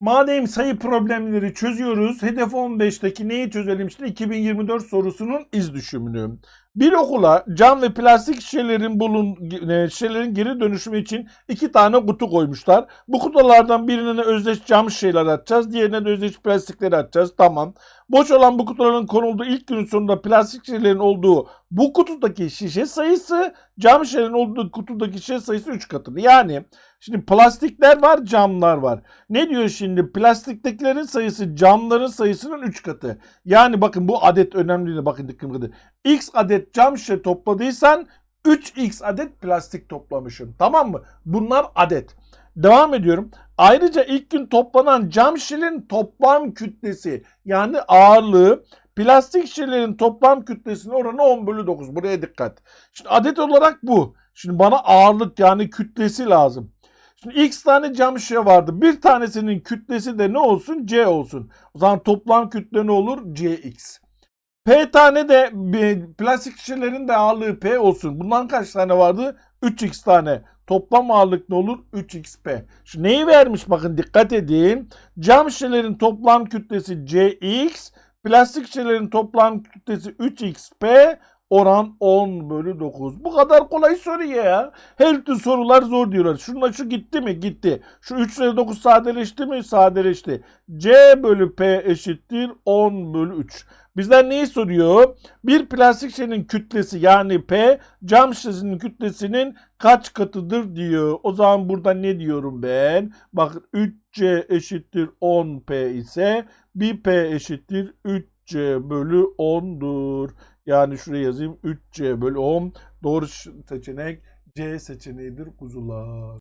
Madem sayı problemleri çözüyoruz, hedef 15'teki neyi çözelim işte 2024 sorusunun iz düşümünü. Bir okula cam ve plastik şişelerin bulun e, şişelerin geri dönüşümü için iki tane kutu koymuşlar. Bu kutulardan birine özdeş cam şişeler atacağız, diğerine de özdeş plastikleri atacağız. Tamam. Boş olan bu kutuların konulduğu ilk günün sonunda plastik şişelerin olduğu bu kutudaki şişe sayısı cam şişelerin olduğu kutudaki şişe sayısı 3 katı. Yani şimdi plastikler var, camlar var. Ne diyor şimdi? Plastiktekilerin sayısı camların sayısının 3 katı. Yani bakın bu adet önemli. Bakın dikkat X adet cam şişe topladıysan 3x adet plastik toplamışsın. Tamam mı? Bunlar adet. Devam ediyorum. Ayrıca ilk gün toplanan cam şişelerin toplam kütlesi yani ağırlığı plastik şişelerin toplam kütlesinin oranı 10 bölü 9. Buraya dikkat. Şimdi adet olarak bu. Şimdi bana ağırlık yani kütlesi lazım. Şimdi x tane cam şişe vardı. Bir tanesinin kütlesi de ne olsun? C olsun. O zaman toplam kütle ne olur? Cx. P tane de e, plastik şişelerin de ağırlığı P olsun. Bundan kaç tane vardı? 3x tane. Toplam ağırlık ne olur? 3xp. Şu neyi vermiş bakın dikkat edin. Cam şişelerin toplam kütlesi Cx. Plastik şişelerin toplam kütlesi 3xp. Oran 10 bölü 9. Bu kadar kolay soru ya. Her türlü sorular zor diyorlar. Şununla şu gitti mi? Gitti. Şu 3 ile 9 sadeleşti mi? Sadeleşti. C bölü P eşittir 10 bölü 3. Bizden neyi soruyor? Bir plastik şişenin kütlesi yani P cam şişesinin kütlesinin kaç katıdır diyor. O zaman burada ne diyorum ben? Bakın 3C eşittir 10P ise 1P eşittir 3C bölü 10'dur. Yani şuraya yazayım 3C bölü 10. Doğru seçenek C seçeneğidir kuzular.